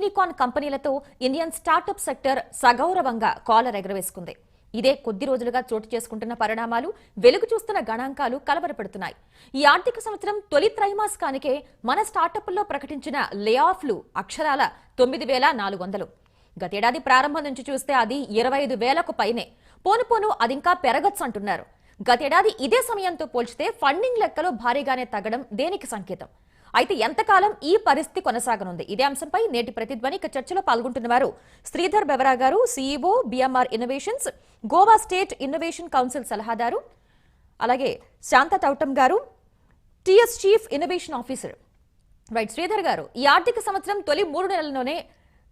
Unicorn కంపెనీలతో Indian startup sector సగౌరవంగా collar ఎగరవేసుకుంది. ఇదే కొద్ది రోజులుగా చోటు చేసుకుంటున్న పరిణామాలు వెలుగు చూస్తున్న గణాంకాలు కలవరపెడుతున్నాయి. ఈ ఆర్థిక సంవత్సరం తొలి త్రైమాసికానికే మన స్టార్టప్ల్లో ప్రకటించిన లే ఆఫ్లు అక్షరాల తొమ్మిది వేల నాలుగు వందలు. గతేడాది ప్రారంభం నుంచి చూస్తే అది ఇరవై ఐదు వేలకు పైనే. పోను పోను అది ఇంకా పెరగచ్చు అంటున్నారు. గతేడాది ఇదే సమయంతో పోల్చితే ఫండింగ్ లెక్కలు భారీగానే తగ్గడం దేనికి సంకేతం? అయితే ఎంతకాలం ఈ పరిస్థితి కొనసాగనుంది? ఇదే అంశంపై నేటి ప్రతిధ్వని ఇక చర్చలో పాల్గొంటున్నవారు Sridhar Bevara garu CEO BMR innovations Goa state innovation council సలహాదారు అలాగే Shanta Thoutam garu TS chief innovation officer. Right Sridhar garu ఈ ఆర్థిక సంవత్సరం తొలి మూడు నెలల్లోనే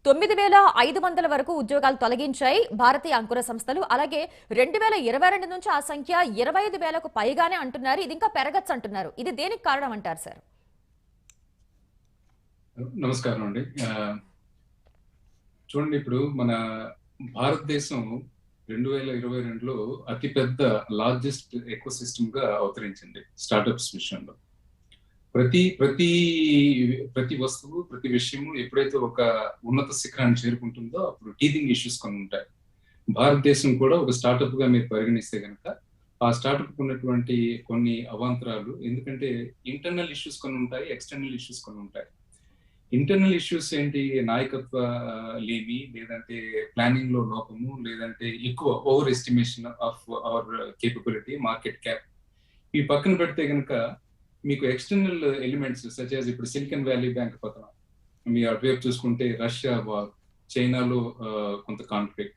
తొమ్మిది వేల ఐదు వందల వరకు ఉద్యోగాలు తొలగించాయి భారతీయ అంకుర సంస్థలు. అలాగే రెండు వేల ఇరవై రెండు నుంచి ఆ సంఖ్య ఇరవై ఐదు వేలకు పైగానే అంటున్నారు. ఇది ఇంకా పెరగచ్చు అంటున్నారు ఇది దేనికి కారణం అంటారు సార్? నమస్కారం అండి చూడండి ఇప్పుడు మన భారతదేశం రెండు వేల ఇరవై రెండులో అతిపెద్ద లార్జెస్ట్ ఎకో సిస్టమ్గా అవతరించింది స్టార్టప్స్ విషయంలో. ప్రతి ప్రతి ప్రతి వస్తువు ప్రతి విషయము ఎప్పుడైతే ఒక ఉన్నత శిఖరాన్ని చేరుకుంటుందో అప్పుడు టీదింగ్ ఇష్యూస్ కొన్ని ఉంటాయి. భారతదేశం కూడా ఒక స్టార్టప్గా మీరు పరిగణిస్తే కనుక ఆ స్టార్టప్ ఉన్నటువంటి కొన్ని అవాంతరాలు ఎందుకంటే ఇంటర్నల్ ఇష్యూస్ కొన్ని ఉంటాయి ఎక్స్టర్నల్ ఇష్యూస్ కొన్ని ఉంటాయి. ఇంటర్నల్ ఇష్యూస్ ఏంటి? నాయకత్వ లేమి లేదంటే ప్లానింగ్లో లోపము లేదంటే ఎక్కువ over estimation of our capability market cap ఈ పక్కన పెడితే కనుక మీకు ఎక్స్టర్నల్ ఎలిమెంట్స్ సచ్ యాజ్ ఇప్పుడు సిలికన్ వ్యాలీ బ్యాంక్ పతనం మీ అటువైపు చూసుకుంటే రష్యా వార్ చైనాలో కొంత కాన్ఫ్లిక్ట్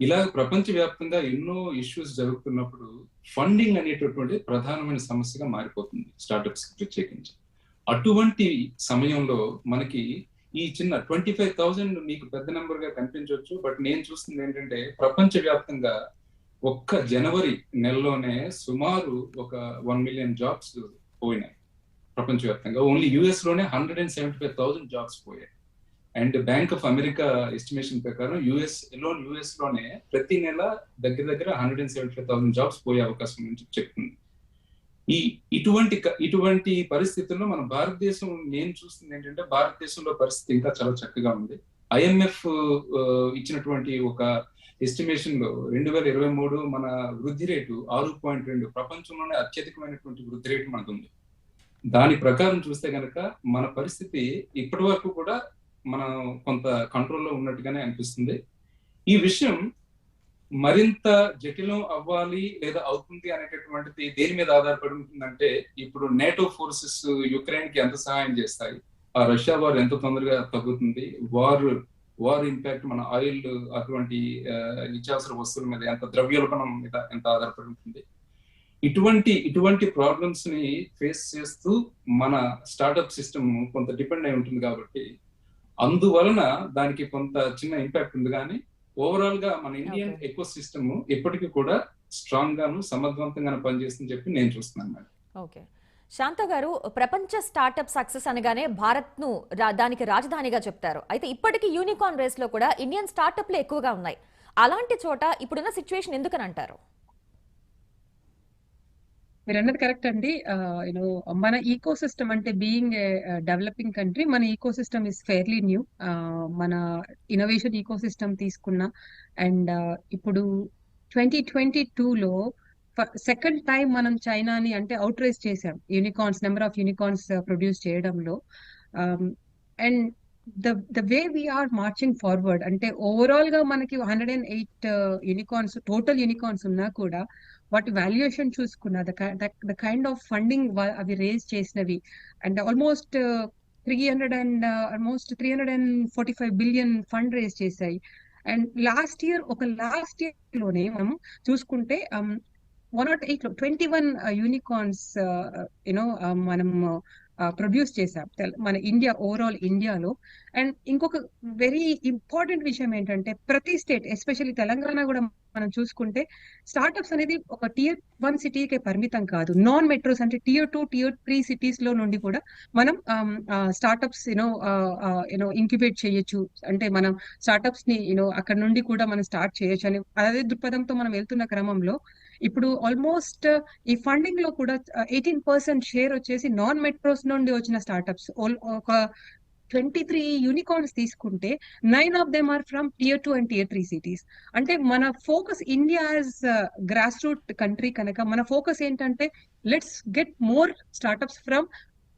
ఇలా ప్రపంచవ్యాప్తంగా ఎన్నో ఇష్యూస్ జరుగుతున్నప్పుడు ఫండింగ్ అనేటటువంటి ప్రధానమైన సమస్యగా మారిపోతుంది స్టార్టప్స్ ప్రత్యేకించి. అటువంటి సమయంలో మనకి ఈ చిన్న ట్వంటీ ఫైవ్ థౌసండ్ మీకు పెద్ద నెంబర్గా కనిపించవచ్చు. బట్ నేను చూస్తుంది ఏంటంటే ప్రపంచ వ్యాప్తంగా ఒక్క జనవరి నెలలోనే సుమారు ఒక వన్ మిలియన్ జాబ్స్ పోయినాయి. ప్రపంచవ్యాప్తంగా. Only యుఎస్లోనే hundred and seventy five thousand jobs పోయాయి. And bank of America estimation ప్రకారం యుఎస్ లోన్ యుఎస్లోనే ప్రతి నెల దగ్గర దగ్గర hundred and seventy five thousand jobs పోయే అవకాశం నుంచి చెప్తుంది. ఈ ఇటువంటి ఇటువంటి పరిస్థితుల్లో మన భారతదేశం నేను చూస్తుంది ఏంటంటే భారతదేశంలో పరిస్థితి ఇంకా చాలా చక్కగా ఉంది. ఐఎంఎఫ్ ఇచ్చినటువంటి ఒక ఎస్టిమేషన్లో రెండు వేల ఇరవై మూడు మన వృద్ధి రేటు ఆరు పాయింట్ రెండు ప్రపంచంలోనే అత్యధికమైనటువంటి వృద్ధి రేటు మనకు ఉంది దాని ప్రకారం చూస్తే కనుక మన పరిస్థితి ఇప్పటి వరకు కూడా మనం కొంత కంట్రోల్లో ఉన్నట్టుగానే అనిపిస్తుంది. ఈ విషయం మరింత జటిలం అవ్వాలి లేదా అవుతుంది అనేటటువంటిది దేని మీద ఆధారపడి ఉంటుందంటే ఇప్పుడు నేటో ఫోర్సెస్ యుక్రెయిన్కి ఎంత సహాయం చేస్తాయి? ఆ రష్యా వార్ ఎంత తొందరగా తగ్గుతుంది? వార్ వార్ ఇంపాక్ట్ మన ఆయిల్ అటువంటి నిత్యావసర వస్తువుల మీద ఎంత ద్రవ్యోల్బణం మీద ఎంత ఆధారపడి ఉంటుంది? ఇటువంటి ఇటువంటి ప్రాబ్లమ్స్ని ఫేస్ చేస్తూ మన స్టార్టప్ సిస్టమ్ కొంత డిపెండ్ అయి ఉంటుంది కాబట్టి అందువలన దానికి కొంత చిన్న ఇంపాక్ట్ ఉంది కానీ ఓవరాల్గా మన ఇండియన్. ఎకో సిస్టమ్ ఎప్పటికీ కూడా స్ట్రాంగ్ గాను సమర్థవంతంగాను పనిచేస్తుందని చెప్పి నేను చూస్తున్నాను ఓకే శాంత గారు ప్రపంచ స్టార్టప్ సక్సెస్ అనగానే భారత్ను దానికి రాజధానిగా చెప్తారు. అయితే ఇప్పటికీ యూనికార్న్ రేస్లో కూడా ఇండియన్ స్టార్టప్లు ఎక్కువగా ఉన్నాయి. అలాంటి చోట ఇప్పుడున్న సిచ్యువేషన్ ఎందుకని అంటారు మీరు అన్నది కరెక్ట్ అండి. యూనో మన ఈకో సిస్టమ్ అంటే బీయింగ్ డెవలపింగ్ కంట్రీ మన eco system is fairly new మన ఇన్నోవేషన్ ఈకో సిస్టమ్ తీసుకున్న అండ్ ఇప్పుడు ట్వంటీ ట్వంటీ టూలో సెకండ్ టైం మనం చైనాని అంటే అవుట్ రేస్ చేసాం unicorns number of unicorns produce చేయడంలో. And the the way we're marching forward అంటే ఓవరాల్గా మనకి hundred and eight unicorns total unicorns ఉన్నా కూడా వాటి వాల్యుయేషన్ చూసుకున్న ద కైండ్ ఆఫ్ ఫండింగ్ అవి రేజ్ చేసినవి. And almost three hundred and almost three hundred and forty five billion fund raise చేశాయి. అండ్ లాస్ట్ ఇయర్ ఒక లాస్ట్ ఇయర్లోనే మనం చూసుకుంటే వన్ నాట్ ఎయిట్లో twenty one unicorns you know మనం ప్రొడ్యూస్ చేసాం మన ఇండియా ఓవరాల్ ఇండియాలో అండ్ ఇంకొక వెరీ ఇంపార్టెంట్ విషయం ఏంటంటే ప్రతి స్టేట్ ఎస్పెషల్లీ తెలంగాణ కూడా మనం చూసుకుంటే స్టార్టప్స్ అనేది ఒక టియర్ వన్ సిటీకే పరిమితం కాదు. నాన్ మెట్రోస్ అంటే టియర్ టూ టియర్ త్రీ సిటీస్లో నుండి కూడా మనం స్టార్టప్స్ యూనో యూనో ఇంక్యుబేట్ చేయొచ్చు. అంటే మనం స్టార్టప్స్ని యూనో అక్కడ నుండి కూడా మనం స్టార్ట్ చేయొచ్చు అని అదే దృక్పథంతో మనం వెళ్తున్న క్రమంలో ఇప్పుడు ఆల్మోస్ట్ uh, ఈ ఫండింగ్లో కూడా ఎయిటీన్ పర్సెంట్ షేర్ వచ్చేసి నాన్ మెట్రోస్ నుండి వచ్చిన స్టార్టప్స్ ఒక ట్వంటీ త్రీ యూనికార్న్స్ తీసుకుంటే nine of them are from tier two and tier three cities అంటే మన focus India as grass root country కనుక మన ఫోకస్ ఏంటంటే let's get more startups from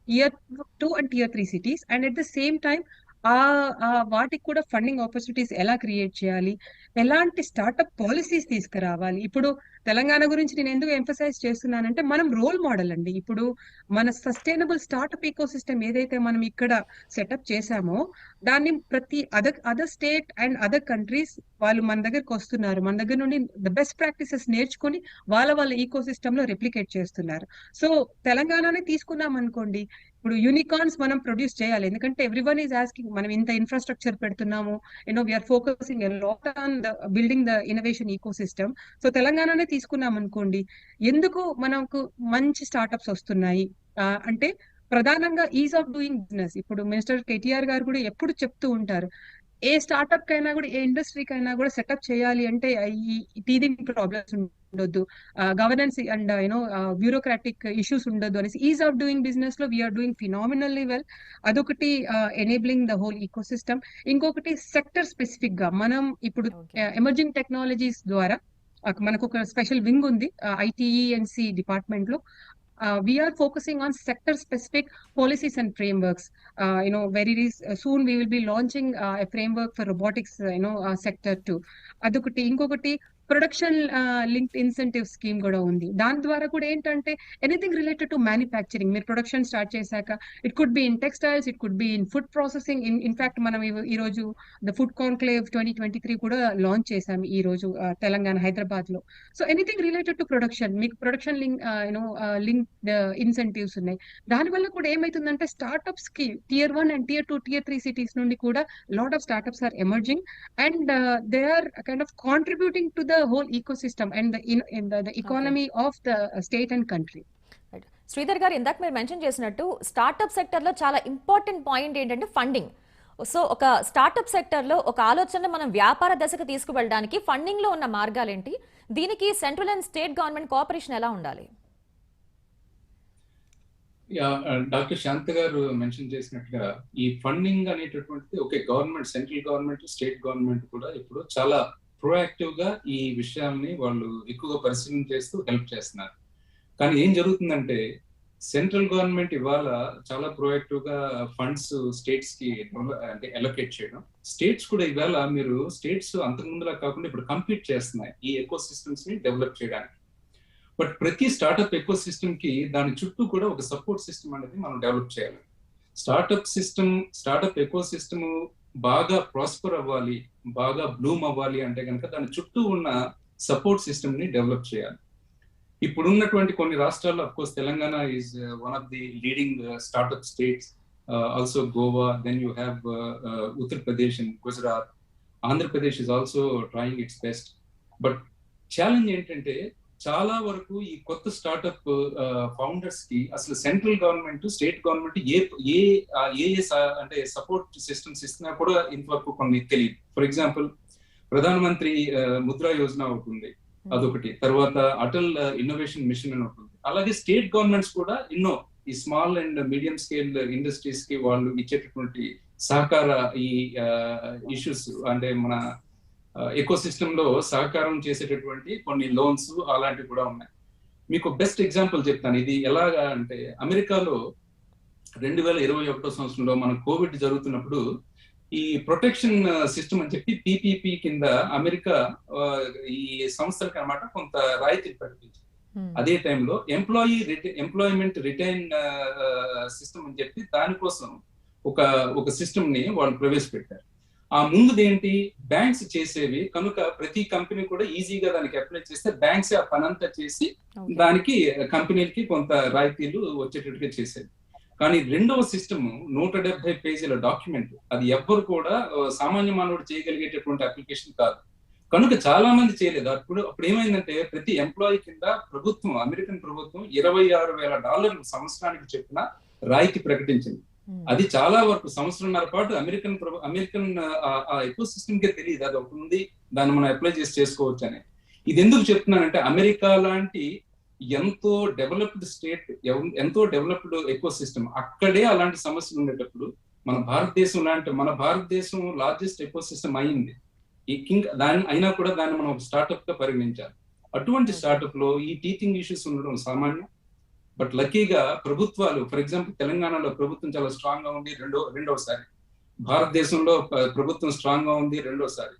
tier two and tier three cities and at the same time ఆ ఆ వాటికి కూడా funding opportunities ఎలా క్రియేట్ చేయాలి? ఎలాంటి స్టార్ట్అప్ పాలసీస్ తీసుకురావాలి? ఇప్పుడు తెలంగాణ గురించి నేను ఎందుకు ఎంఫసైజ్ చేస్తున్నానంటే మనం రోల్ మోడల్ అండి. ఇప్పుడు మన సస్టైనబుల్ స్టార్ట్అప్ ఈకో సిస్టమ్ ఏదైతే మనం ఇక్కడ సెటప్ చేశామో దాన్ని ప్రతి other other state and other countries వాళ్ళు మన దగ్గరకు వస్తున్నారు. మన దగ్గర నుండి ద బెస్ట్ ప్రాక్టీసెస్ నేర్చుకొని వాళ్ళ వాళ్ళ ఈకో సిస్టమ్లో రెప్లికేట్ చేస్తున్నారు. సో తెలంగాణనే తీసుకున్నాం అనుకోండి ఇప్పుడు యూనికార్న్స్ మనం ప్రొడ్యూస్ చేయాలి. ఎందుకంటే ఎవ్రీ వన్ ఈజ్ ఆస్కింగ్ మనం ఇంత ఇన్ఫ్రాస్ట్రక్చర్ పెడుతున్నాము. You know we are focusing lot on the building the innovation ecosystem so తెలంగాణనే తీసుకున్నాం అనుకోండి ఎందుకు మనకు మంచి స్టార్ట్అప్స్ వస్తున్నాయి? అంటే ప్రధానంగా ఈజ్ ఆఫ్ డూయింగ్ బిజినెస్ ఇప్పుడు మినిస్టర్ కేటీఆర్ గారు కూడా ఎప్పుడు చెప్తూ ఉంటారు ఏ స్టార్ట్అప్ కైనా కూడా ఏ ఇండస్ట్రీకి అయినా కూడా సెటప్ చేయాలి అంటే ఈ టీదింగ్ ప్రాబ్లమ్స్ ఉండొద్దు. Governance and you know bureaucratic issues ఉండొద్దు అనేసి ఈజ్ ఆఫ్ డూయింగ్ బిజినెస్లో వీఆర్ డూయింగ్ ఫినామినల్లీ వెల్ అదొకటి enabling the whole eco system ఇంకొకటి సెక్టర్ స్పెసిఫిక్గా మనం ఇప్పుడు. ఎమర్జింగ్ టెక్నాలజీస్ ద్వారా మనకు ఒక స్పెషల్ వింగ్ ఉంది ఐటీఈఎన్సి డిపార్ట్మెంట్లో. we are focusing on sector specific policies and frameworks you know very soon we will be launching framework for robotics you know sector to అదొకటి ఇంకొకటి ప్రొడక్షన్ లింక్ ఇన్సెంటివ్ స్కీమ్ కూడా ఉంది. దాని ద్వారా కూడా ఏంటంటే ఎనీథింగ్ రిలేటెడ్ టు మ్యానుఫ్యాక్చరింగ్ మీరు production start చేశాక it could be in textiles it could be in food processing in in fact మనం ఈ- రోజు the food conclave twenty twenty three కూడా లాంచ్ చేశాం ఈ రోజు తెలంగాణ హైదరాబాద్లో so anything related to production మీకు production link you know link incentives ఉన్నాయి. దానివల్ల కూడా ఏమైతుందంటే స్టార్ట్అప్స్కి tier one and tier two tier three cities నుండి కూడా lot of startups are emerging and they are kind of contributing to the whole eco system and the economy of the state and country Right. Sridhar garu ఇందాక మీరు mention చేసినట్టు startup సెక్టర్లో చాలా important point ఏంటంటే funding so ఒక startup సెక్టర్లో ఒక ఆలోచన మనం వ్యాపార దశకు తీసుకువెళ్ళడానికి ఫండింగ్లో ఉన్న మార్గాలేంటి దీనికి central and state government cooperation ఎలా ఉండాలి? యా డాక్టర్ శాంత గారు మెన్షన్ చేసినట్టుగా ఈ ఫండింగ్ అనేటటువంటిది okay government central government state government కూడా ఇప్పుడు చాలా ప్రొయాక్టివ్గా ఈ విషయాల్ని వాళ్ళు ఎక్కువగా పరిశీలన చేస్తూ హెల్ప్ చేస్తున్నారు. కానీ ఏం జరుగుతుందంటే సెంట్రల్ గవర్నమెంట్ ఇవాళ చాలా ప్రొయాక్టివ్గా ఫండ్స్ స్టేట్స్కి అంటే అలొకేట్ చేయడం. స్టేట్స్ కూడా ఇవాళ మీరు స్టేట్స్ అంతకుముందులా కాకుండా ఇప్పుడు కంప్లీట్ చేస్తున్నాయి ఈ ఎకో సిస్టమ్స్ని డెవలప్ చేయడానికి. బట్ ప్రతి స్టార్ట్అప్ ఎకో సిస్టమ్కి దాని చుట్టూ కూడా ఒక సపోర్ట్ సిస్టమ్ అనేది మనం డెవలప్ చేయాలి. Startup system startup eco system బాగా ప్రాస్పర్ అవ్వాలి బాగా బ్లూమ్ అవ్వాలి అంటే కనుక దాని చుట్టూ ఉన్న సపోర్ట్ సిస్టమ్ని డెవలప్ చేయాలి. ఇప్పుడున్నటువంటి కొన్ని రాష్ట్రాల్లో of course Telangana is one of the leading startup states also Goa then you have Uttar Pradesh and Gujarat Andhra Pradesh is also trying its best but challenge ఏంటంటే చాలా వరకు ఈ కొత్త స్టార్ట్అప్ ఫౌండర్స్కి అసలు సెంట్రల్ గవర్నమెంట్ స్టేట్ గవర్నమెంట్ ఏ ఏ ఏ అంటే సపోర్ట్ సిస్టమ్స్ ఇస్తున్నా కూడా ఇంతవరకు కొన్ని తెలియదు. ఫర్ ఎగ్జాంపుల్ ప్రధానమంత్రి ముద్రా యోజన ఒకటి ఉంది. అదొకటి. తర్వాత అటల్ ఇన్నోవేషన్ మిషన్ అని ఒకటి అలాగే స్టేట్ గవర్నమెంట్స్ కూడా ఎన్నో ఈ స్మాల్ అండ్ మీడియం స్కేల్ ఇండస్ట్రీస్కి వాళ్ళు ఇచ్చేటటువంటి సహకార ఈ ఇష్యూస్ అంటే మన ఎకో సిస్టమ్లో సహకారం చేసేటటువంటి కొన్ని లోన్స్ అలాంటివి కూడా ఉన్నాయి. మీకు బెస్ట్ ఎగ్జాంపుల్ చెప్తాను. ఇది ఎలాగా అంటే అమెరికాలో రెండు వేల ఇరవై ఒకటో సంవత్సరంలో మన కోవిడ్ జరుగుతున్నప్పుడు ఈ ప్రొటెక్షన్ సిస్టమ్ అని చెప్పి పిపిపి కింద అమెరికా ఈ సంస్థలకు అన్నమాట కొంత రాయితీలు ప్రకటించింది. అదే టైంలో ఎంప్లాయీ ఎంప్లాయ్మెంట్ రిటైన్ సిస్టమ్ అని చెప్పి దానికోసం ఒక ఒక సిస్టమ్ని వాళ్ళు ప్రవేశపెట్టారు. ఆ ముందుది ఏంటి బ్యాంక్స్ చేసేవి. కనుక ప్రతి కంపెనీ కూడా ఈజీగా దానికి అప్లై చేస్తే బ్యాంక్స్ ఆ పనంతా చేసి. దానికి కంపెనీలకి కొంత రాయితీలు వచ్చేటట్టుగా చేసేది. కానీ రెండవ సిస్టమ్ నూట డెబ్బై పేజీల డాక్యుమెంట్. అది ఎవ్వరు కూడా సామాన్య మానవుడు చేయగలిగేటటువంటి అప్లికేషన్ కాదు. కనుక చాలా మంది చేయలేదు. అప్పుడు అప్పుడు ఏమైందంటే ప్రతి ఎంప్లాయీ కింద ప్రభుత్వం అమెరికన్ ప్రభుత్వం ఇరవై ఆరు వేల డాలర్లు సంవత్సరానికి చెప్పిన రాయితీ ప్రకటించింది. అది చాలా వరకు సంవత్సరంన్నర పాటు అమెరికన్ అమెరికన్ ఆ ఎకో సిస్టమ్ కే తెలియదు. అది ఒకటి ఉంది. దాన్ని మనం అప్లై చేసి చేసుకోవచ్చు అని ఇది ఎందుకు చెప్తున్నానంటే అమెరికా లాంటి ఎంతో డెవలప్డ్ స్టేట్ ఎంతో డెవలప్డ్ ఎకో సిస్టమ్ అక్కడే అలాంటి సమస్యలు ఉండేటప్పుడు మన భారతదేశం లాంటి మన భారతదేశం లార్జెస్ట్ ఎకో సిస్టమ్ అయింది. ఈ కింగ్ దాని అయినా కూడా దాన్ని మనం స్టార్ట్అప్గా పరిగణించాలి. అటువంటి స్టార్ట్అప్లో ఈ టీచింగ్ ఇష్యూస్ ఉండడం సామాన్యం. బట్ లక్కీగా ప్రభుత్వాలు ఫర్ ఎగ్జాంపుల్ తెలంగాణలో ప్రభుత్వం చాలా స్ట్రాంగ్గా ఉంది రెండో రెండోసారి. భారతదేశంలో ప్రభుత్వం స్ట్రాంగ్గా ఉంది రెండోసారి.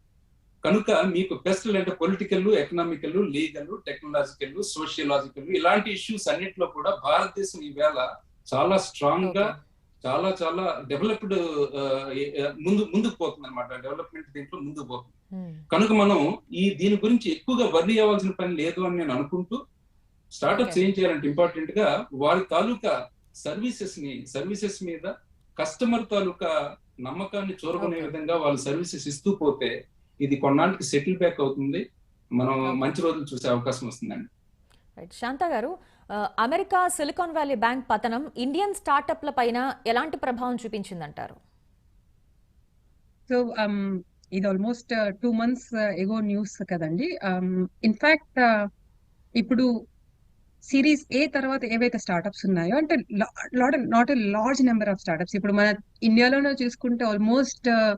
కనుక మీకు పెస్టల్ అంటే political economical legal technological sociological ఇలాంటి ఇష్యూస్ అన్నింటిలో కూడా భారతదేశం ఈవేళ చాలా స్ట్రాంగ్గా చాలా చాలా డెవలప్డ్ ముందు ముందుకు పోతుంది అనమాట డెవలప్మెంట్ దీంట్లో ముందుకు పోతుంది. కనుక మనం ఈ దీని గురించి ఎక్కువగా వర్రీ అవ్వాల్సిన పని లేదు అని నేను అనుకుంటూ స్టార్ట్అప్స్ Okay. ఏం చేయాలంటే ఇంపార్టెంట్గా వారి తాలూకా సర్వీసెస్ని సర్వీసెస్ మీద కస్టమర్ తాలూకా నమ్మకాన్ని చూరగొనే Okay. విధంగా వాళ్ళు సర్వీసెస్ ఇస్తూ పోతే ఇది కొన్నాళ్ళకి సెటిల్ బ్యాక్ అవుతుంది మనం. మంచి రోజులు చూసే అవకాశం వస్తుందండి right Shanta garu America silicon valley bank పతనం ఇండియన్ స్టార్టప్ల పైన ఎలాంటి ప్రభావం చూపించిందంటారు సో ఇది almost two months ago news కదండి ఇన్ఫాక్ట్ ఇప్పుడు సిరీస్ ఏ తర్వాత ఏవైతే స్టార్ట్అప్స్ ఉన్నాయో అంటే not a large number of startups ఇప్పుడు మన ఇండియాలోనే చూసుకుంటే ఆల్మోస్ట్ uh,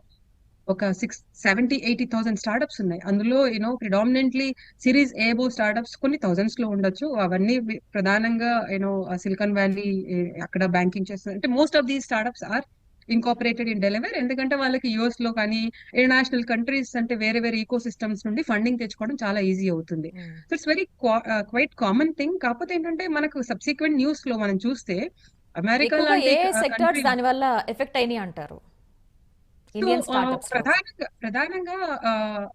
ఒక six seventy eighty thousand startups ఉన్నాయి. అందులో you know predominantly series above startups కొన్ని థౌసండ్స్లో ఉండొచ్చు. అవన్నీ ప్రధానంగా యూనో సిలికాన్ వ్యాలీ అక్కడ బ్యాంకింగ్ చేస్తుంది అంటే most of these startups are incorporated in Delaware ఎందుకంటే వాళ్ళకి యుఎస్లో కానీ ఇంటర్నేషనల్ కంట్రీస్ అంటే వేరే వేరే ఈకో సిస్టమ్స్ నుండి ఫండింగ్ తెచ్చుకోవడం చాలా ఈజీ అవుతుంది. So it's very quite common thing కాకపోతే ఏంటంటే మనకు సబ్సిక్వెంట్ న్యూస్లో మనం చూస్తే అమెరికా సెక్టర్స్ దాని వల్ల ఎఫెక్ట్ అయినాయి అంటారు? ఇండియన్ సో, ఆ, స్టార్టప్స్ ప్రధానంగా ప్రధానంగా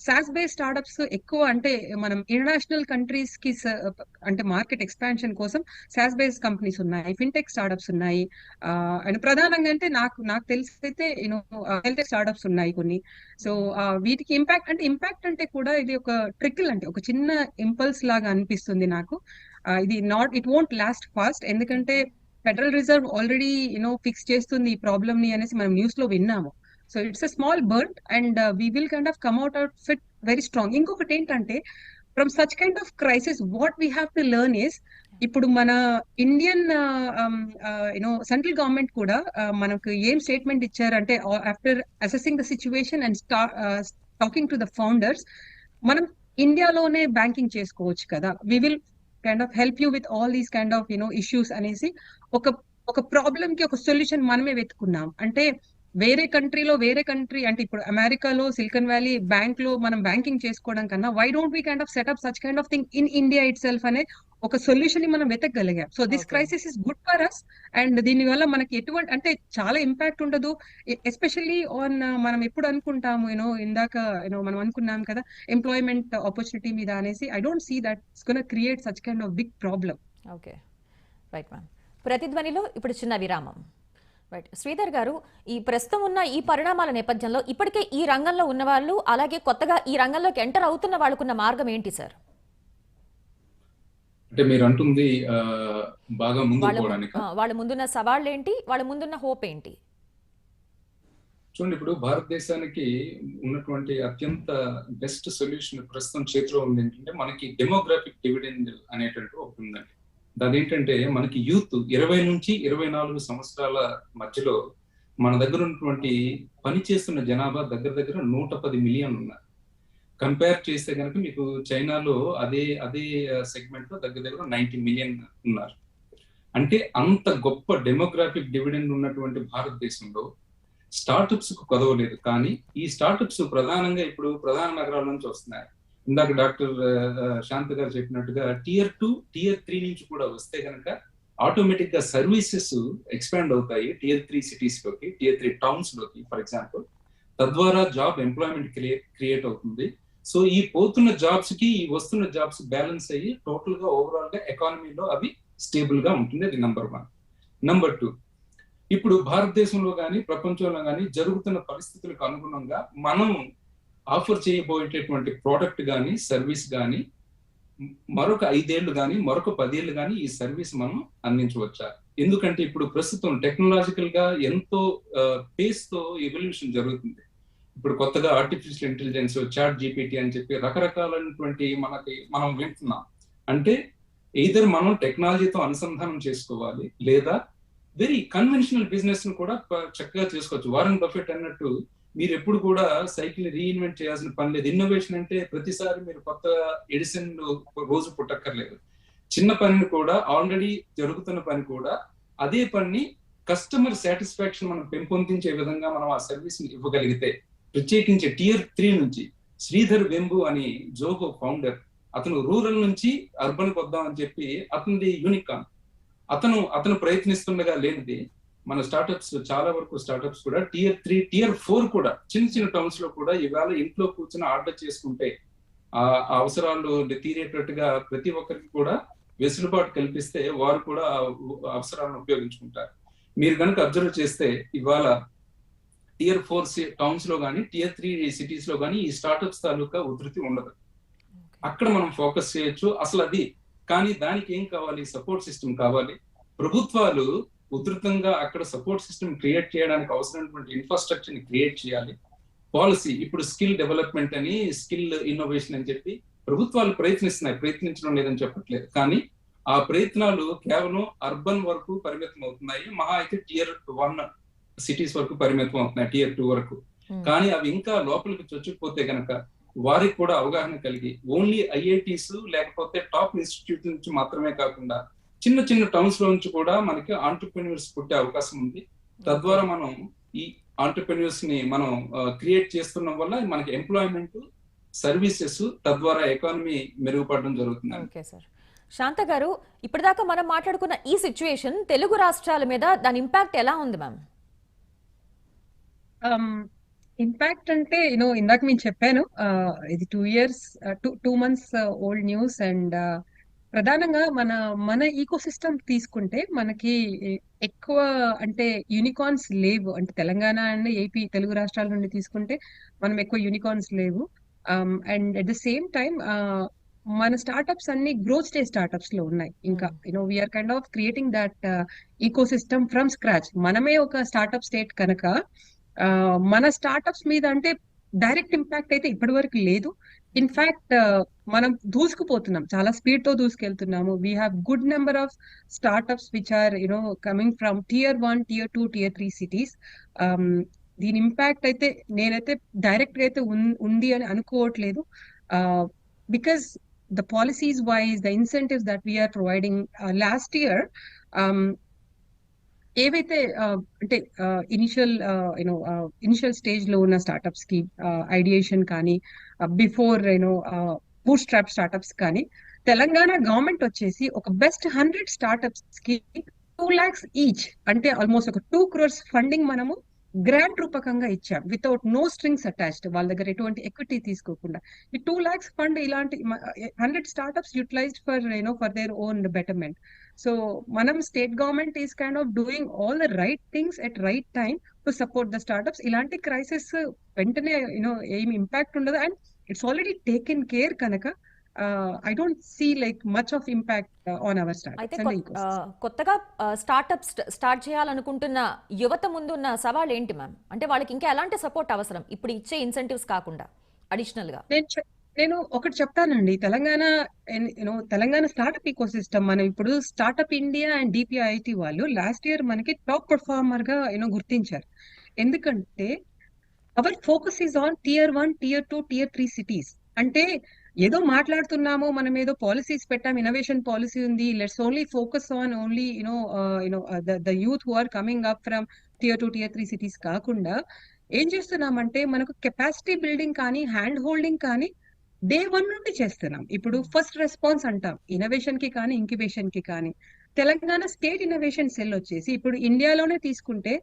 సాస్ బేస్ స్టార్టప్స్ ఎక్కువ అంటే మనం ఇంటర్నేషనల్ కంట్రీస్కి అంటే మార్కెట్ ఎక్స్పాన్షన్ కోసం సాస్ బేస్ కంపెనీస్ ఉన్నాయి ఫిన్టెక్ స్టార్టప్స్ ఉన్నాయి. అండ్ ప్రధానంగా అంటే నాకు నాకు తెలిసి అయితే యూనో హెల్త్ స్టార్టప్స్ ఉన్నాయి కొన్ని. సో వీటికి ఇంపాక్ట్ అంటే ఇంపాక్ట్ అంటే కూడా ఇది ఒక ట్రికిల్ అంటే ఒక చిన్న ఇంపల్స్ లాగా అనిపిస్తుంది నాకు. ఇది not it won't last fast ఎందుకంటే federal reserve already you know fix చేస్తుంది ఈ ప్రాబ్లమ్ని అనేసి మనం న్యూస్లో విన్నాము. So it's a small bird and we will kind of come out out fit very strong ఇంకొకటి ఏంటంటే from such kind of crisis what we have to learn is ఇప్పుడు మన Indian you know central government కూడా uh, మనకు ఏం statement ఇచ్చారంటే after assessing the situation and talking to the founders మనం ఇండియాలోనే బ్యాంకింగ్ చేసుకోవచ్చు కదా. We will kind of help you with all these kind of you know issues అనేసి ఒక ఒక ప్రాబ్లం కి ఒక సొల్యూషన్ మనమే వెతుకున్నాం అంటే వేరే కంట్రీలో వేరే కంట్రీ అంటే ఇప్పుడు అమెరికాలో సిలికాన్ వ్యాలీ బ్యాంక్లో మనం బ్యాంకింగ్ చేసుకోవడం కన్నా why don't we kind of setup such kind of thing in India itself అనే ఒక సొల్యూషన్ని మనం వెతకగలిగాం. So this. Crisis is good for us and దీని వల్ల మనకి ఎటువంటి అంటే చాలా ఇంపాక్ట్ ఉండదు. ఎస్పెషల్లీ ఆన్ మనం ఎప్పుడు అనుకుంటాము యూనో ఇందాక యూనో మనం అనుకున్నాం కదా ఎంప్లాయ్మెంట్ ఆపర్చునిటీ మీద అనేసి. I don't see that it's gonna create such kind of big problem okay right ma'am ప్రతిధ్వనిలో ఇప్పుడు చిన్న విరామం. రైట్ శ్రీధర్ గారు ఈ ప్రస్తుతం ఉన్న ఈ పరిణామాల నేపథ్యంలో ఇప్పటికే ఈ రంగంలో ఉన్న వాళ్ళు అలాగే కొత్తగా ఈ రంగంలోకి ఎంటర్ అవుతున్న వాళ్ళకున్న మార్గం ఏంటి సార్? అంటే మీరు అంటుంది బాగా ఆ, వాళ్ళ ముందున్న సవాళ్ళు ఏంటి వాళ్ళ ముందున్న హోప్ ఏంటి చూడండి ఇప్పుడు భారతదేశానికి ఉన్నటువంటి అత్యంత బెస్ట్ సొల్యూషన్ ప్రస్తుతం చేతిలో ఉంది ఏంటంటే మనకి డెమోగ్రాఫిక్ డివిడెండ్ అనేటువంటి ఒకటి ఉందండి. అదేంటంటే మనకి యూత్ ఇరవై నుంచి ఇరవై నాలుగు సంవత్సరాల మధ్యలో మన దగ్గర ఉన్నటువంటి పని చేస్తున్న జనాభా దగ్గర దగ్గర నూట పది మిలియన్ ఉన్నారు. కంపేర్ చేస్తే కనుక మీకు చైనాలో అదే అదే సెగ్మెంట్లో దగ్గర దగ్గర నైన్టీ మిలియన్ ఉన్నారు. అంటే అంత గొప్ప డెమోగ్రాఫిక్ డివిడెండ్ ఉన్నటువంటి భారతదేశంలో స్టార్టప్స్కు కొదవలేదు. కానీ ఈ స్టార్టప్స్ ప్రధానంగా ఇప్పుడు ప్రధాన నగరాల నుంచి వస్తున్నాయి. ఇందాక డాక్టర్ శాంత గారు చెప్పినట్టుగా టియర్ టూ టియర్ త్రీ నుంచి కూడా వస్తే కనుక ఆటోమేటిక్గా సర్వీసెస్ ఎక్స్పాండ్ అవుతాయి. టియర్ త్రీ సిటీస్లోకి టియర్ త్రీ టౌన్స్లోకి ఫర్ ఎగ్జాంపుల్ తద్వారా జాబ్ ఎంప్లాయ్మెంట్ క్రియేట్ అవుతుంది. సో ఈ పోతున్న జాబ్స్కి ఈ వస్తున్న జాబ్స్ బ్యాలెన్స్ అయ్యి టోటల్గా ఓవరాల్గా ఎకానమీలో అవి స్టేబుల్గా ఉంటుంది. అది నంబర్ వన్ నంబర్ టూ ఇప్పుడు భారతదేశంలో కానీ ప్రపంచంలో కానీ జరుగుతున్న పరిస్థితులకు అనుగుణంగా మనం ఆఫర్ చేయబోయేటటువంటి ప్రోడక్ట్ కానీ సర్వీస్ కానీ మరొక ఐదేళ్ళు కానీ మరొక పదేళ్ళు కానీ ఈ సర్వీస్ మనం అందించవచ్చా? ఎందుకంటే ఇప్పుడు ప్రస్తుతం టెక్నాలజికల్గా ఎంతో పేస్తో ఎవల్యూషన్ జరుగుతుంది. ఇప్పుడు కొత్తగా ఆర్టిఫిషియల్ ఇంటెలిజెన్స్ చాట్ జీపీటీ అని చెప్పి రకరకాలైనటువంటి మనకి మనం వింటున్నాం. అంటే ఎయిదర్ మనం టెక్నాలజీతో అనుసంధానం చేసుకోవాలి లేదా వెరీ కన్వెన్షనల్ బిజినెస్ను కూడా చక్కగా చేసుకోవచ్చు. వారన్ బఫెట్ అన్నట్టు మీరు ఎప్పుడు కూడా సైకిల్ రీఇన్వెంట్ చేయాల్సిన పని లేదు. ఇన్నోవేషన్ అంటే ప్రతిసారి మీరు కొత్త ఎడిసన్ రోజు పుట్టక్కర్లేదు. చిన్న పనిని కూడా ఆల్రెడీ జరుగుతున్న పని కూడా అదే పని కస్టమర్ సాటిస్ఫాక్షన్ మనం పెంపొందించే విధంగా మనం ఆ సర్వీస్ని ఇవ్వగలిగితే ప్రత్యేకించి టియర్ త్రీ నుంచి శ్రీధర్ వెంబు అని జోగో ఫౌండర్ అతను రూరల్ నుంచి అర్బన్ కొద్దాం అని చెప్పి అతనిది యూనికాన్ అతను అతను ప్రయత్నిస్తుండగా లేనిది మన స్టార్టప్స్ చాలా వరకు స్టార్టప్స్ కూడా టియర్ త్రీ టియర్ ఫోర్ కూడా చిన్న చిన్న టౌన్స్లో కూడా ఇవాళ ఇంట్లో కూర్చొని ఆర్డర్ చేసుకుంటే ఆ అవసరాలు తీరేటట్టుగా ప్రతి ఒక్కరికి కూడా వెసులుబాటు కల్పిస్తే వారు కూడా అవసరాలను ఉపయోగించుకుంటారు. మీరు కనుక అబ్జర్వ్ చేస్తే ఇవాళ టియర్ ఫోర్ టౌన్స్లో కానీ టియర్ త్రీ సిటీస్లో కానీ ఈ స్టార్టప్స్ తాలూకా ఉధృతి ఉండదు. అక్కడ మనం ఫోకస్ చేయొచ్చు అసలు అది కానీ దానికి ఏం కావాలి? సపోర్ట్ సిస్టమ్ కావాలి. ప్రభుత్వాలు ఉధృతంగా అక్కడ సపోర్ట్ సిస్టమ్ క్రియేట్ చేయడానికి అవసరమైనటువంటి ఇన్ఫ్రాస్ట్రక్చర్ని క్రియేట్ చేయాలి. పాలసీ ఇప్పుడు స్కిల్ డెవలప్మెంట్ అని స్కిల్ ఇన్నోవేషన్ అని చెప్పి ప్రభుత్వాలు ప్రయత్నిస్తున్నాయి. ప్రయత్నించడం లేదని చెప్పట్లేదు. కానీ ఆ ప్రయత్నాలు కేవలం అర్బన్ వరకు పరిమితం అవుతున్నాయి. మహా అయితే టియర్ వన్ సిటీస్ వరకు పరిమితం అవుతున్నాయి టియర్ టూ వరకు. కానీ అవి ఇంకా లోపలికి చొచ్చుకుపోతే గనక వారికి కూడా అవగాహన కలిగి ఓన్లీ ఐఐటీస్ లేకపోతే టాప్ ఇన్స్టిట్యూట్ నుంచి మాత్రమే కాకుండా చిన్న చిన్న టౌన్స్లో నుంచి కూడా మనకి ఆంటర్ప్రెన్యూర్స్ పుట్టే అవకాశం ఉంది. తద్వారా మనం ఈ ఆంటర్ప్రెన్యూర్స్ని మనం క్రియేట్ చేస్తున్నాం వల్ల మనకి ఎంప్లాయ్మెంట్ సర్వీసెస్ తద్వారా ఎకానమీ మెరుగుపడడం జరుగుతుంది ఓకే సార్. శాంత గారు ఇప్పటిదాకా మనం మాట్లాడుకున్న ఈ సిచ్యువేషన్ తెలుగు రాష్ట్రాల మీద దాని ఇంపాక్ట్ ఎలా ఉంది మ్యామ్? ఇంపాక్ట్ అంటే యూనో ఇందాక నేను చెప్పాను ఇది two years two two months old news and ప్రధానంగా మన మన ఈకో సిస్టమ్ తీసుకుంటే మనకి ఎక్కువ అంటే యూనికార్న్స్ లేవు. అంటే తెలంగాణ అండ్ ఏపీ తెలుగు రాష్ట్రాల నుండి తీసుకుంటే మనం ఎక్కువ యూనికార్న్స్ లేవు. And at the same time మన స్టార్టప్స్ అన్ని గ్రోత్ స్టేజ్ స్టార్టప్స్లో ఉన్నాయి. ఇంకా you know we're kind of creating that eco system from scratch మనమే ఒక స్టార్టప్ స్టేట్ కనుక ఆ, మన స్టార్టప్స్ మీద అంటే డైరెక్ట్ ఇంపాక్ట్ అయితే ఇప్పటి వరకు లేదు. ఇన్ఫాక్ట్ మనం దూసుకుపోతున్నాం. చాలా స్పీడ్తో దూసుకెళ్తున్నాము we have good number of startups which are you know coming from tier one tier two tier three cities దీని ఇంపాక్ట్ అయితే నేనైతే డైరెక్ట్గా అయితే ఉంది అని అనుకోవట్లేదు. Because the policies wise the incentives that we are providing last year ఏవైతే అంటే ఇనిషియల్ యూనో ఇనిషియల్ స్టేజ్లో ఉన్న స్టార్టప్స్కి ఐడియేషన్ కానీ before you know boot strap startups కానీ తెలంగాణ గవర్నమెంట్ వచ్చేసి ఒక బెస్ట్ హండ్రెడ్ స్టార్టప్స్కి టూ లాక్స్ ఈచ్ అంటే ఆల్మోస్ట్ ఒక టూ క్రోర్స్ ఫండింగ్ మనము గ్రాంట్ రూపకంగా ఇచ్చాం వితౌట్ నో స్ట్రింగ్స్ అటాచ్డ్ వాళ్ళ దగ్గర ఎటువంటి ఎక్విటీ తీసుకోకుండా. ఈ టూ లాక్స్ ఫండ్ ఇలాంటి hundred startups utilised for you know for their own betterment so మనం state government is kind of doing all the right things at right time to support the startups ఇలాంటి crisis వెంటనే you know ఏం impact ఉండదు. And it's already taken care కనుక I don't see like much of impact on our అయితే ఆ, కొత్తగా startup start చేయాలనుకుంటున్న యువత ముందున్న సవాల్ ఏంటి మ్యామ్ అంటే వాళ్ళకి ఇంకా ఎలాంటి సపోర్ట్ అవసరం? ఇప్పుడు ఇచ్చే ఇన్సెంటివ్స్ కాకుండా అడిషనల్గా నేను నేను ఒకటి చెప్తానండి. Telangana you know Telangana startup ecosystem మనం ఇప్పుడు స్టార్టప్ ఇండియా అండ్ డిపిఐటి వాళ్ళు లాస్ట్ ఇయర్ మనకి టాప్ పర్ఫార్మర్గా యూనో గుర్తించారు. ఎందుకంటే our focus is on tier one tier two tier three cities అంటే ఏదో మాట్లాడుతున్నాము మనం ఏదో పాలసీస్ పెట్టాం ఇన్నోవేషన్ పాలసీ ఉంది. Let's only focus on only you know you know the youth who are coming up from tier two tier three cities కాకుండా ఏం చేస్తున్నామంటే మనకు కెపాసిటీ బిల్డింగ్ కానీ హ్యాండ్ హోల్డింగ్ కానీ డే వన్ నుండి చేస్తున్నాం. ఇప్పుడు ఫస్ట్ రెస్పాన్స్ అంటాం. ఇన్నోవేషన్కి కానీ ఇంక్యుబేషన్కి కానీ. తెలంగాణ స్టేట్ ఇన్నోవేషన్ సెల్ వచ్చేసి ఇప్పుడు ఇండియాలోనే తీసుకుంటే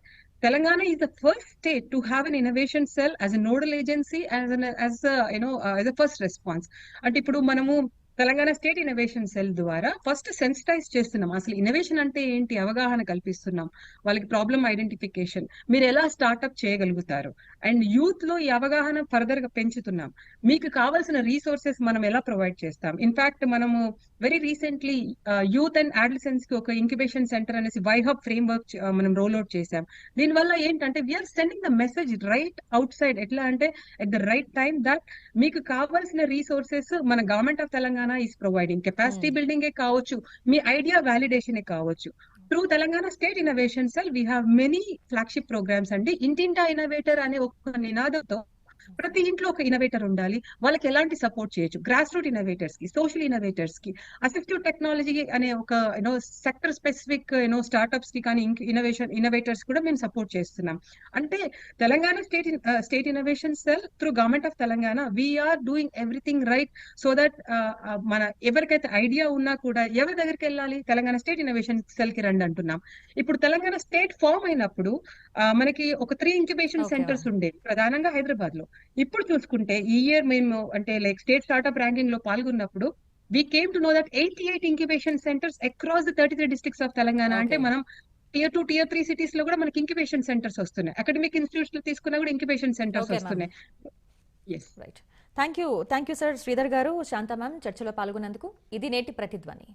Telangana is the first state to have an innovation cell as a nodal agency as as you know as a first response అంటే ఇప్పుడు మనము తెలంగాణ స్టేట్ ఇన్నోవేషన్ సెల్ ద్వారా ఫస్ట్ సెన్సిటైజ్ చేస్తున్నాం. అసలు ఇన్నోవేషన్ అంటే ఏంటి? అవగాహన కల్పిస్తున్నాం. వాళ్ళకి ప్రాబ్లం ఐడెంటిఫికేషన్. మీరు ఎలా స్టార్ట్అప్ చేయగలుగుతారు? అండ్ యూత్లో ఈ అవగాహన ఫర్దర్గా పెంచుతున్నాం. మీకు కావాల్సిన రీసోర్సెస్ మనం ఎలా ప్రొవైడ్ చేస్తాం? ఇన్ఫాక్ట్ మనము వెరీ రీసెంట్లీ యూత్ అండ్ అడల్సెన్స్కి ఒక ఇంక్యుబేషన్ సెంటర్ అనేసి వైహబ్ ఫ్రేమ్ వర్క్ మనం రోల్ అవుట్ చేసాం దీనివల్ల ఏంటంటే we're sending the message right outside ఎట్లా అంటే at the right time that మీకు కావాల్సిన రీసోర్సెస్ మన government of Telangana is providing capacity. Building ఏ కావచ్చు మీ ఐడియా వ్యాలిడేషన్ కావచ్చు through Telangana state innovation cell we have many flagship programmes అండి ఇంటింటా ఇన్నోవేటర్ అనే ఒక నినాదంతో ప్రతి ఇంట్లో ఒక ఇన్నోవేటర్ ఉండాలి. వాళ్ళకి ఎలాంటి సపోర్ట్ చేయొచ్చు? గ్రాస్ రూట్ ఇన్నోవేటర్స్కి సోషల్ ఇన్నోవేటర్స్కి. అసిస్టివ్ టెక్నాలజీ అనే ఒక you know sector specific you know స్టార్ట్అప్స్కి కానీ ఇన్నోవేషన్ ఇన్నోవేటర్స్ కూడా మేము సపోర్ట్ చేస్తున్నాం. అంటే Telangana state state innovation cell through government of Telangana we're doing everything right so that మన ఎవరికైతే ఐడియా ఉన్నా కూడా ఎవరి దగ్గరికి వెళ్ళాలి? తెలంగాణ స్టేట్ ఇన్నోవేషన్ సెల్కి రండి అంటున్నాం. ఇప్పుడు తెలంగాణ స్టేట్ ఫామ్ అయినప్పుడు ఆ, మనకి ఒక త్రీ ఇంక్యుబేషన్. సెంటర్స్ ఉండేవి ప్రధానంగా హైదరాబాద్లో ఇప్పుడు చూసుకుంటే ఈ ఇయర్ మేము అంటే లైక్ స్టేట్ స్టార్ట్అప్ ర్యాంకింగ్లో పాల్గొన్నప్పుడు we came to know that eighty eight incubation centres across the thirty three districts of Telangana అంటే. మనం టియర్ టూ టియర్ త్రీ సిటీస్లో కూడా మనకి ఇంక్యుబేషన్ సెంటర్స్ వస్తున్నాయి. అకాడమిక్ ఇన్స్టిట్యూట్స్లో తీసుకున్నా కూడా ఇంక్యుబేషన్ సెంటర్స్. వస్తున్నాయి. Yes right thank you thank you sir Sridhar garu Shanta ma'am చర్చలో పాల్గొన్నందుకు ఇది నేటి ప్రతిధ్వని.